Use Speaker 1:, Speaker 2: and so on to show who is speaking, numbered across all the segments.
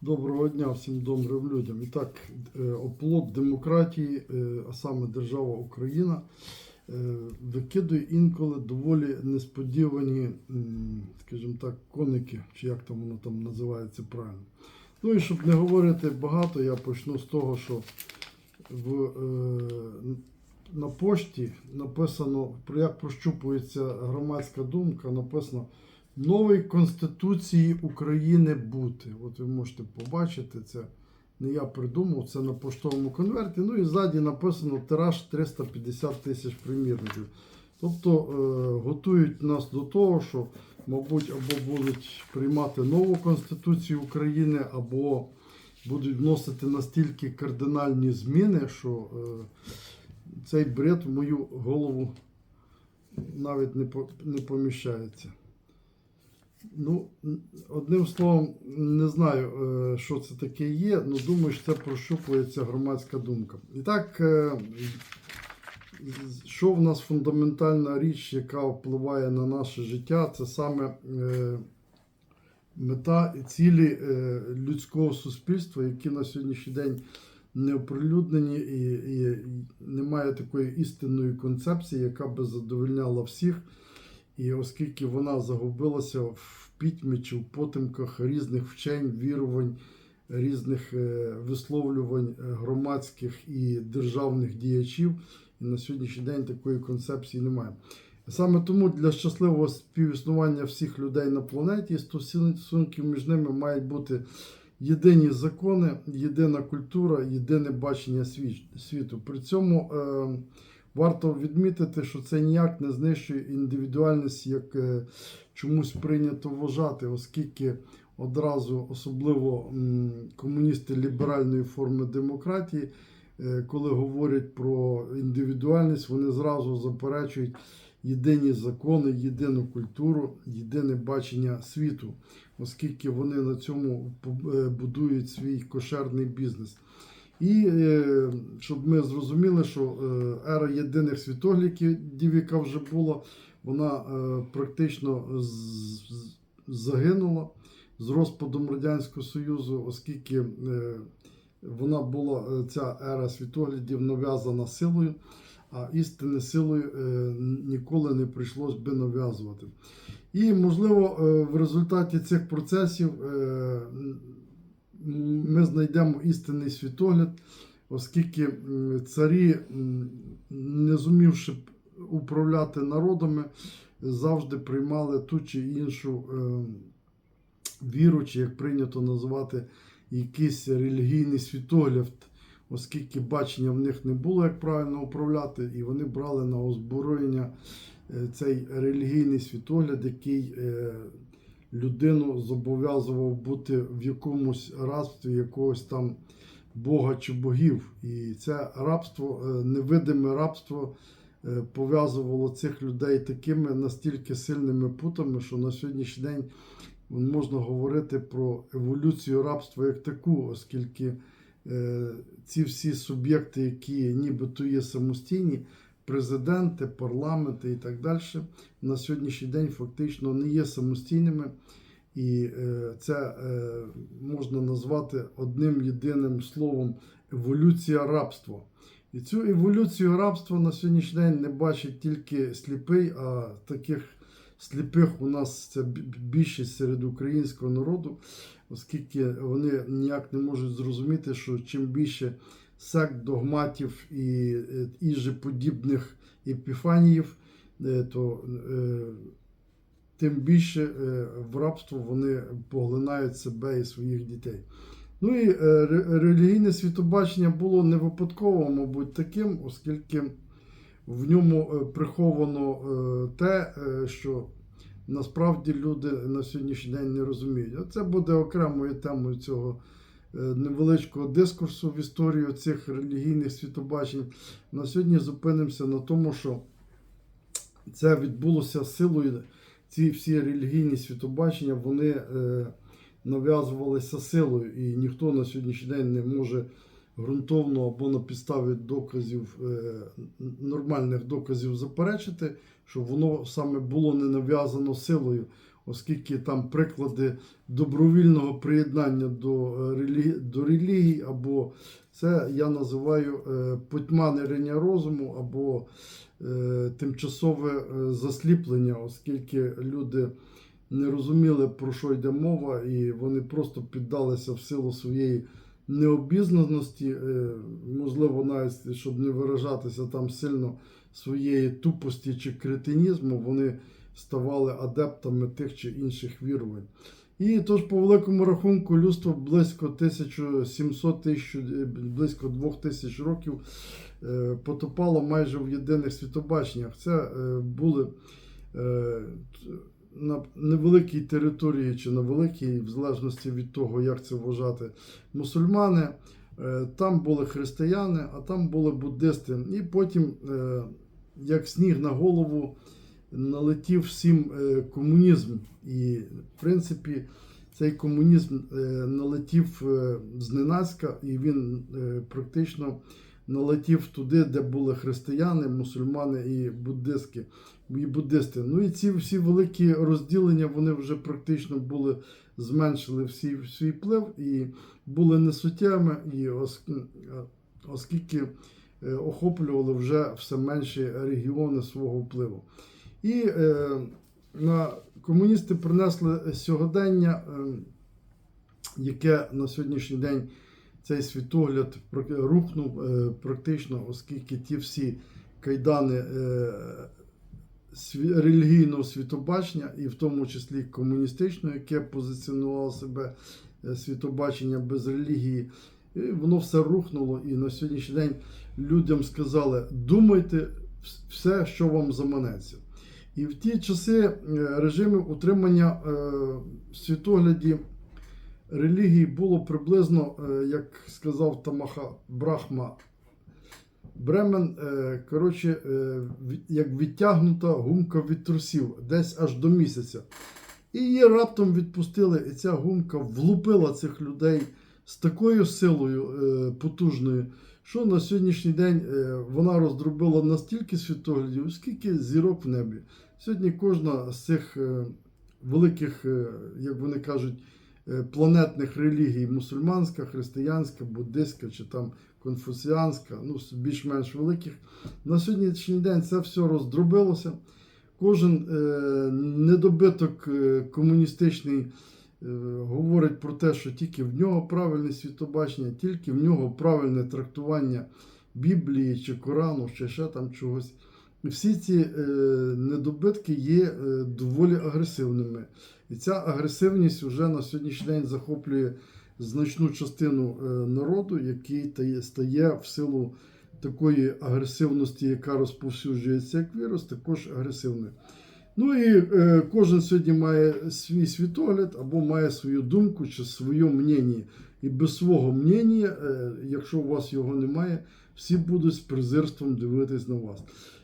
Speaker 1: Доброго дня всім добрим людям. І так, е, оплот демократії, е, а саме держава Україна, е, викидує інколи доволі несподівані, скажімо так, коники, чи як там воно там називається правильно. Ну і щоб не говорити багато, я почну з того, що в, на пошті написано, про як прощупується громадська думка, написано новій Конституції України бути. От ви можете побачити це. Не я придумав, це на поштовому конверті. Ну і ззаді написано тираж 350 тисяч примірників. Тобто е, готують нас до того, що, мабуть, або будуть приймати нову Конституцію України, або будуть вносити настільки кардинальні зміни, що е, цей бред в мою голову навіть не, по, не поміщається. Ну, одним словом, не знаю, е, що це таке є, але думаю, що це прощупується громадська думка. І так, е, що в нас фундаментальна річ, яка впливає на наше життя, це саме е, мета і цілі людського суспільства, які на сьогоднішній день не оприлюднені і, і немає такої істинної концепції, яка би задовольняла всіх. І оскільки вона загубилася в пітьмі чи в потемках різних вчень, вірувань, різних е, висловлювань е, громадських і державних діячів, і на сьогоднішній день такої концепції немає. Саме тому для щасливого співіснування всіх людей на планеті стосунків між ними мають бути єдині закони, єдина культура, єдине бачення світу. При цьому е, Варто відмітити, що це ніяк не знищує індивідуальність, як е, чомусь прийнято вважати, оскільки одразу, особливо комуністи ліберальної форми демократії, е, коли говорять про індивідуальність, вони зразу заперечують єдині закони, єдину культуру, єдине бачення світу, оскільки вони на цьому е, будують свій кошерний бізнес. І е, щоб ми зрозуміли, що е, ера єдиних світоглядів, яка вже була, вона е, практично загинула з розпадом Радянського Союзу, оскільки вона була ця ера світоглядів нав'язана силою, а істини силою ніколи не прийшлось би нав'язувати. І, можливо, в результаті цих процесів ми знайдемо істинний світогляд, оскільки царі, не зумівши управляти народами, завжди приймали ту чи іншу е, віру, чи як прийнято називати якийсь релігійний світогляд, оскільки бачення в них не було, як правильно управляти, і вони брали на озброєння е, цей релігійний світогляд, який е, людину зобов'язував бути в якомусь рабстві якогось там Бога чи богів. І це рабство, е, невидиме рабство е, пов'язувало цих людей такими настільки сильними путами, що на сьогоднішній день можна говорити про еволюцію рабства як таку, оскільки е, ці всі суб'єкти, які нібито є самостійні, президенти, парламенти і так далі, на сьогоднішній день фактично не є самостійними. І е, це е, можна назвати одним єдиним словом еволюція рабства. І цю еволюцію рабства на сьогоднішній день не бачить тільки сліпий, а таких сліпих у нас це більшість серед українського народу, оскільки вони ніяк не можуть зрозуміти, що чим більше сект, догматів і е, іжеподібних епіфаніїв, е, то е, тим більше е, в рабство вони поглинають себе і своїх дітей. Ну і е, релігійне світобачення було не випадково, мабуть, таким, оскільки в ньому е, приховано е, те, що насправді люди на сьогоднішній день не розуміють. А це буде окремою темою цього невеличкого дискурсу в історію цих релігійних світобачень. На сьогодні зупинимося на тому, що це відбулося силою. Ці всі релігійні світобачення вони е, нав'язувалися силою, і ніхто на сьогоднішній день не може ґрунтовно або на підставі доказів, е, нормальних доказів заперечити, що воно саме було не нав'язано силою, оскільки там приклади добровільного приєднання до, е, релі... до релігій, або це я називаю е, потьманирення розуму, або е, тимчасове засліплення, оскільки люди не розуміли, про що йде мова, і вони просто піддалися в силу своєї необізнаності, можливо, навіть щоб не виражатися там сильно своєї тупості чи кретинізму, вони ставали адептами тих чи інших вірувань. І тож, по великому рахунку, людство близько 1700 тисяч, е, близько 2000 років е, потопало майже в єдиних світобаченнях. Це е, були на невеликій території чи на великій, в залежності від того, як це вважати, мусульмани. Там були християни, а там були буддисти. І потім, як сніг на голову, налетів всім е, комунізм. І, в принципі, цей комунізм е, налетів е, зненацька, і він практично налетів туди, де були християни, мусульмани і буддистки, і буддисти. Ну і ці всі великі розділення вони вже практично були зменшили всі, свій вплив і були несуттєвими, і ос- оскільки охоплювали вже все менші регіони свого впливу. І е, комуністи принесли сьогодення, е, яке на сьогоднішній день цей світогляд рухнув е, практично, оскільки ті всі кайдани е, сві- релігійного світобачення, і в тому числі комуністичного, яке позиціонувало себе е, світобачення без релігії, і воно все рухнуло. І на сьогоднішній день людям сказали: думайте все, що вам заманеться. І в ті часи е, режимів утримання е, в світогляді релігії було приблизно, е, як сказав Тамаха Брахма Бремен, е, коротше, е, як відтягнута гумка від трусів, десь аж до місяця. І її раптом відпустили, і ця гумка влупила цих людей з такою силою е, потужною, що на сьогоднішній день е, вона роздробила настільки світоглядів, скільки зірок в небі. Сьогодні кожна з цих е, великих, е, як вони кажуть, е, планетних релігій мусульманська, християнська, буддистська чи там конфуціанська, ну більш-менш великих. На сьогоднішній день це все роздробилося. Кожен недобиток комуністичний говорить про те, що тільки в нього правильне світобачення, тільки в нього правильне трактування Біблії чи Корану, чи ще там чогось. Всі ці е, недобитки є е, доволі агресивними. І ця агресивність вже на сьогоднішній день захоплює значну частину е, народу, який стає в силу такої агресивності, яка розповсюджується як вірус, також агресивною. Ну і кожен сьогодні має свій світогляд або має свою думку чи своє мнення. І без свого мнення, е, якщо у вас його немає, всі будуть з презирством дивитись на вас.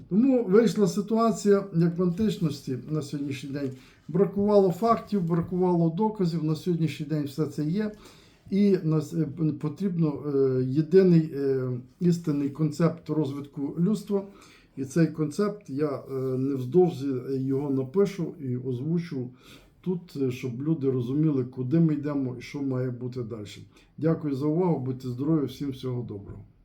Speaker 1: Тому вийшла ситуація, як в античності на сьогоднішній день. Бракувало фактів, бракувало доказів. На сьогоднішній день все це є. І е, потрібно е, єдиний істинний концепт розвитку людства. І цей концепт я невздовзі його напишу і озвучу тут, е, щоб люди розуміли, куди ми йдемо і що має бути далі. Дякую за увагу, будьте здорові, всім всього доброго.